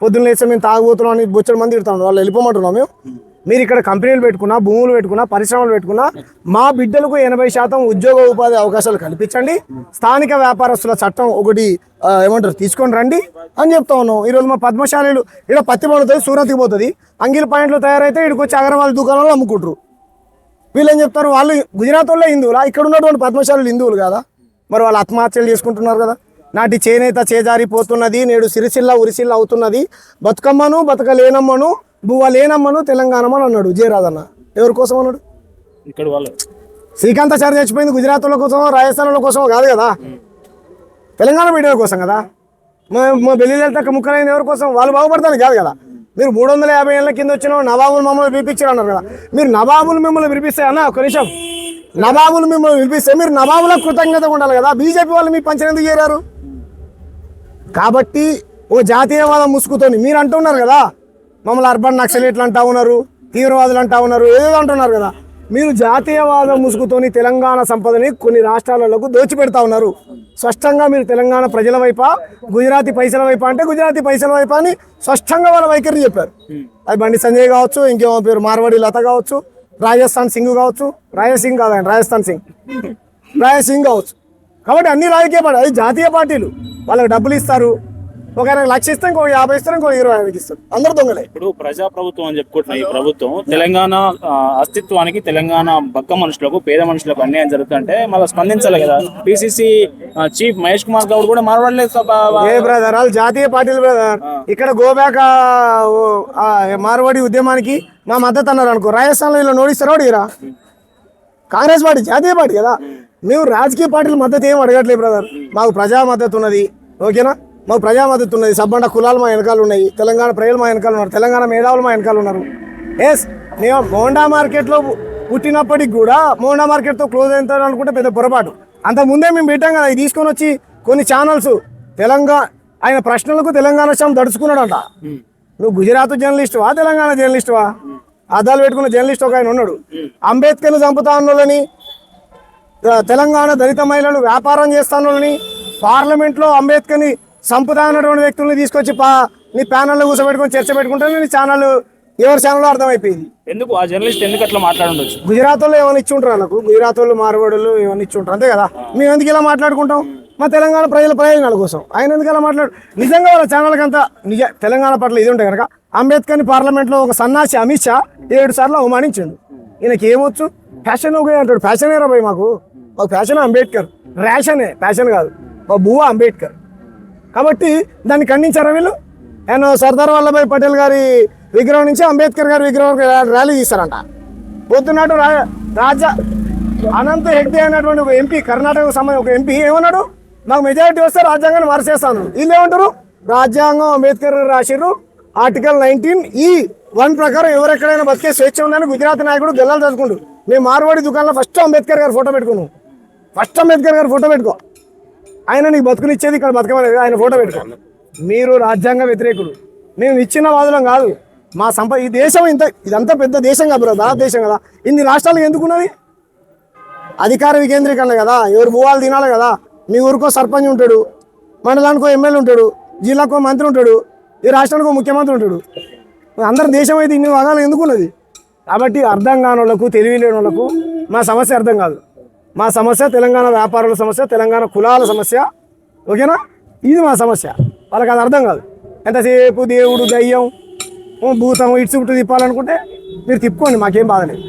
పొద్దున్న లేస్తే మేము తాగబోతున్నాం అని బొచ్చడి మంది తిడతాం వాళ్ళు వెళ్ళిపోమంటున్నాం మేము. మీరు ఇక్కడ కంపెనీలు పెట్టుకున్నా భూములు పెట్టుకున్నా పరిశ్రమలు పెట్టుకున్నా మా బిడ్డలకు ఎనభై శాతం ఉద్యోగ ఉపాధి అవకాశాలు కల్పించండి. స్థానిక వ్యాపారస్తుల చట్టం ఒకటి ఏమంటారు తీసుకొని రండి అని చెప్తా ఉన్నాం. ఈరోజు మా పద్మశాలీలు ఇక్కడ పత్తి పండుతుంది సూరత్కి పోతుంది. అంగిల్ పాయింట్లు తయారైతే ఇక్కడికి వచ్చి అగరవాళ్ళ దుకాణంలో అమ్ముకుంటారు. వీళ్ళు ఏం చెప్తారు వాళ్ళు గుజరాత్ వాళ్ళే హిందువులా ఇక్కడ ఉన్నటువంటి పద్మశాలులు హిందువులు కదా? మరి వాళ్ళు ఆత్మహత్యలు చేసుకుంటున్నారు కదా. నాటి చేనేత చేజారిపోతున్నది నేడు సిరిసిల్ల ఉరిసిల్ల అవుతున్నది. బతుకమ్మను బతకలేనమ్మను బువ్వ లేనమ్మను తెలంగాణమని అన్నాడు జయరాజన్న. ఎవరి కోసం అన్నాడు? ఇక్కడ వాళ్ళు. శ్రీకాంతాచారి చచ్చిపోయింది గుజరాత్ వాళ్ళ కోసం రాజస్థాన్ వాళ్ళ కోసం కాదు కదా? తెలంగాణ మీడియా కోసం కదా? మా మా బెల్లి ముక్కలైన ఎవరి కోసం? వాళ్ళు బాగుపడతాను కాదు కదా? మీరు మూడు వందల యాభై ఏళ్ళ కింద వచ్చిన నవాబులు మమ్మల్ని పిలిపించారు అన్నారు కదా? మీరు నవాబులు మిమ్మల్ని పిలిపిస్తే అన్న ఒక నిమిషం. నవాబులు మిమ్మల్ని పిలిపిస్తే మీరు నవాబులకు కృతజ్ఞత ఉండాలి కదా? బీజేపీ వాళ్ళు మీ పంచన ఎందుకు చేరారు? కాబట్టి ఓ జాతీయవాదం ముసుగుతోని మీరు అంటున్నారు కదా మమ్మల్ని అర్బన్ నక్సలేట్లు అంటా ఉన్నారు తీవ్రవాదులు అంటా ఉన్నారు ఏదో అంటున్నారు కదా. మీరు జాతీయవాదం ముసుగుతోని తెలంగాణ సంపదని కొన్ని రాష్ట్రాలకు దోచిపెడతా ఉన్నారు. స్పష్టంగా మీరు తెలంగాణ ప్రజల వైపా గుజరాతీ పైసల వైపా అంటే గుజరాతీ పైసల వైపా అని స్పష్టంగా వాళ్ళ వైఖరి చెప్పారు. అది బండి సంజయ్ కావచ్చు ఇంకేమో పేరు మార్వాడి లత కావచ్చు రాజస్థాన్ సింగ్ కావచ్చు రాయసింగ్ కాదండి రాజస్థాన్ సింగ్. రాయసింగ్ కావచ్చు. కాబట్టి అన్ని రాజకీయ పార్టీ అది జాతీయ పార్టీలు. వాళ్ళకి డబ్బులు ఇస్తారు. ఒక ఆయనకు లక్ష ఇస్తే ఇంకో యాభై ఇస్తారు ఇంకో ఇరవై ఐదుకి ఇస్తారు. అందరు దొంగలే. ఇప్పుడు ప్రజా ప్రభుత్వం అని చెప్పుకుంటున్న ఈ ప్రభుత్వం తెలంగాణ అస్తిత్వానికి తెలంగాణ బక్క మనుషులకు పేద మనుషులకు అన్యాయం జరుగుతుంటే మళ్ళీ స్పందించాలి కదా. పిసిసి చీఫ్ మహేష్ కుమార్ గౌడ్ కూడా మారవడలేదు ఏ బ్రదర్ వాళ్ళు జాతీయ పార్టీలు బ్రదర్ ఇక్కడ గోబ్యాక్ మార్వాడి ఉద్యమానికి మా మద్దతు అన్నారు అనుకో. రాజస్థాన్లో వీళ్ళు నోడిస్తారా కాంగ్రెస్ పార్టీ జాతీయ పార్టీ కదా. మేము రాజకీయ పార్టీల మద్దతు ఏం అడగట్లేదు బ్రదర్ మాకు ప్రజా మద్దతు ఉన్నది ఓకేనా? మాకు ప్రజా మద్దతు ఉన్నది. సబ్బండ కులాలు మా వెనకాల ఉన్నాయి. తెలంగాణ ప్రజలు మా వెనకాల ఉన్నారు. తెలంగాణ మేధావులు మా వెనకాల ఉన్నారు. ఎస్ మేము మోండా మార్కెట్లో పుట్టినప్పటికి కూడా మోండా మార్కెట్తో క్లోజ్ అవుతారు అనుకుంటే పెద్ద పొరపాటు. అంత ముందే మేము పెట్టాం కదా ఇది తీసుకొని వచ్చి కొన్ని ఛానల్స్ తెలంగాణ ఆయన ప్రశ్నలకు తెలంగాణ శ్యామ్ దడుచుకున్నాడంట నువ్వు గుజరాత్ జర్నలిస్టువా తెలంగాణ జర్నలిస్టువా? అద్దాలు పెట్టుకున్న జర్నలిస్ట్ ఒక ఆయన ఉన్నాడు. అంబేద్కర్ని చంపుతా ఉన్నోళ్ళని త- తెలంగాణ దళిత మహిళలు వ్యాపారం చేస్తానని పార్లమెంట్లో అంబేద్కర్ని చంపుతా అన్నటువంటి వ్యక్తుల్ని తీసుకొచ్చి పా నీ ప్యానల్లో కూర్చోబెట్టుకొని చర్చ పెట్టుకుంటే నీ ఛానల్ ఎవరి ఛానల్లో అర్థమైపోయింది. ఎందుకు? ఆ జర్నలిస్ట్ ఎందుకు అట్లా మాట్లాడుండొచ్చు గుజరాత్ వాళ్ళు ఏమైనా ఇచ్చి ఉంటారు వాళ్ళకు గుజరాత్ వాళ్ళు మార్వాడలు ఏమైనా ఇచ్చి ఉంటారు అంతే కదా? మేము ఎందుకు ఇలా మాట్లాడుకుంటాం? మా తెలంగాణ ప్రజల ప్రయోజనాల కోసం. ఆయన ఎందుకు ఇలా మాట్లాడు? నిజంగా వాళ్ళ ఛానల్కి అంతా నిజ తెలంగాణ పట్ల ఇది ఉంటాయి కనుక అంబేద్కర్ని పార్లమెంట్లో ఒక సన్నాసి అమిత్ షా ఏడు సార్లు అవమానించిండు. ఈయనకి ఏమొచ్చు? ఫ్యాషన్ ఒక అంటాడు. ఫ్యాషన్ ఏరా మాకు. మాకు ఫ్యాషన్ అంబేద్కర్. ర్యాషనే ఫ్యాషన్ కాదు. మా బువ్వ అంబేద్కర్. కాబట్టి దాన్ని ఖండించారా వీళ్ళు? నేను సర్దార్ వల్లభాయ్ పటేల్ గారి విగ్రహం నుంచి అంబేద్కర్ గారి విగ్రహం ర్యాలీ తీస్తారంట. పొద్దున్నట్టు రా రాజా అనంత హెగ్డే అనేటువంటి ఒక ఎంపీ కర్ణాటకకు సంబంధించిన ఒక ఎంపీ ఏమన్నాడు? నాకు మెజారిటీ వస్తే రాజ్యాంగాన్ని మార్చేస్తాను వీళ్ళు ఏమంటారు? రాజ్యాంగం అంబేద్కర్ గారు రాసిర్రు. ఆర్టికల్ నైన్టీన్ ఈ వన్ ప్రకారం ఎవరెక్కడైనా బతికే స్వేచ్ఛ ఉందని గుజరాత్ నాయకుడు గెల్లాలు చదువుకుంటు మేము మార్వాడి దుకాణంలో ఫస్ట్ అంబేద్కర్ గారు ఫోటో పెట్టుకున్నాం. ఫస్ట్ అంబేద్కర్ గారి ఫోటో పెట్టుకో. ఆయన నీకు బతుకునిచ్చేది ఇక్కడ బతకమనేది ఆయన ఫోటో పెట్టుకో. మీరు రాజ్యాంగ వ్యతిరేకులు. మేము ఇచ్చిన వాదులం కాదు. మా సంప ఈ దేశం ఇంత ఇదంతా పెద్ద దేశం కదా బ్రో భారతదేశం కదా. ఇన్ని రాష్ట్రాలకు ఎందుకున్నది? అధికార వికేంద్రీకరణ కదా ఎవరు భూవాలు తినాలి కదా. మీ ఊరికో సర్పంచ్ ఉంటాడు మండలానికో ఎమ్మెల్యే ఉంటాడు జిల్లాకో మంత్రి ఉంటాడు ఈ రాష్ట్రానికో ముఖ్యమంత్రి ఉంటాడు. అందరం దేశం అయితే ఇన్ని భాగాలు ఎందుకున్నది? కాబట్టి అర్థం కాని వాళ్ళకు తెలివి లేని వాళ్ళకు మా సమస్య అర్థం కాదు. మా సమస్య తెలంగాణ వ్యాపారుల సమస్య తెలంగాణ కులాల సమస్య. ఓకేనా? ఇది మా సమస్య. వాళ్ళకి అది అర్థం కాదు. ఎంతసేపు దేవుడు దయ్యం భూతం ఇటు చుట్టూ తిప్పాలనుకుంటే మీరు తిప్పుకోండి మాకేం బాధలేదు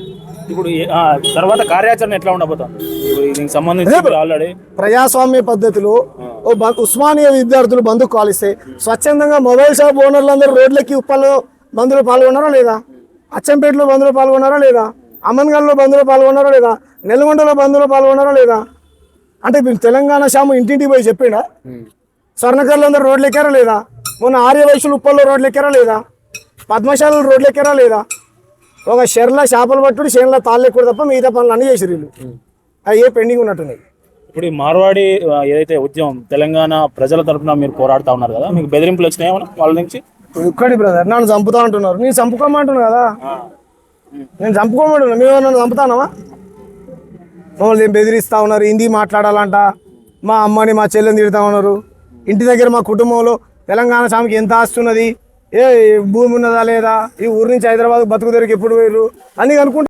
ఇప్పుడు ఏ- ఆ, తర్వాత కార్యాచరణ ఎట్లా ఉండబోతుంది? ఇప్పుడు దీనికి సంబంధించి ఆల్రెడీ ప్రజాస్వామ్య పద్ధతిలో ఓ ఉస్మానియా విద్యార్థులు బంధుకు కాలిస్తే స్వచ్ఛందంగా మొబైల్ షాప్ ఓనర్లు అందరూ రోడ్లకి ఉప్పల్లో బంధువులు పాల్గొన్నారా లేదా? అచ్చంపేటలో బంధువులు పాల్గొన్నారా లేదా? అమ్మన్గల్లో బంధువులు పాల్గొన్నారా లేదా? నెల్గొండలో బంధువులు పాల్గొన్నారా లేదా? అంటే మీరు తెలంగాణ శాము ఇంటింటికి పోయి చెప్పిండా స్వర్ణకర్లు అందరూ రోడ్లు ఎక్కారా లేదా? మొన్న ఆర్య వైశ్యులు ఉప్పల్లో రోడ్లు ఎక్కారా లేదా? పద్మశాలలు రోడ్లు ఎక్కారా లేదా? ఒక షెర్ల చేపలు పట్టుడు షెర్ల తాళ్ళు ఎక్కువ తప్ప మిగతా పనులు అన్నీ చేసిరు వీళ్ళు. అవి ఏ పెండింగ్ ఉన్నట్టున్నాయి. ఇప్పుడు ఈ మార్వాడి ఏదైతే ఉద్యమం తెలంగాణ ప్రజల తరపున మీరు పోరాడుతా ఉన్నారు కదా మీకు బెదిరింపులు వచ్చినాయి వాళ్ళ నుంచి? ఒక్కడి బ్రదర్ నన్ను చంపుతా అంటున్నారు. నేను చంపుకోమంటున్నా కదా. నేను చంపుకోమడు మేము నన్ను చంపుతానమా మమ్మల్ని ఏం బెదిరిస్తా ఉన్నారు? హిందీ మాట్లాడాలంట. మా అమ్మని మా చెల్లెని తిడతా ఉన్నారు. ఇంటి దగ్గర మా కుటుంబంలో తెలంగాణ స్వామికి ఎంత ఆస్తున్నది ఏ భూమి ఉన్నదా లేదా? ఈ ఊరి నుంచి హైదరాబాద్ బతుకు తెరికి ఎప్పుడు పోయారు అని కనుక్కుంటే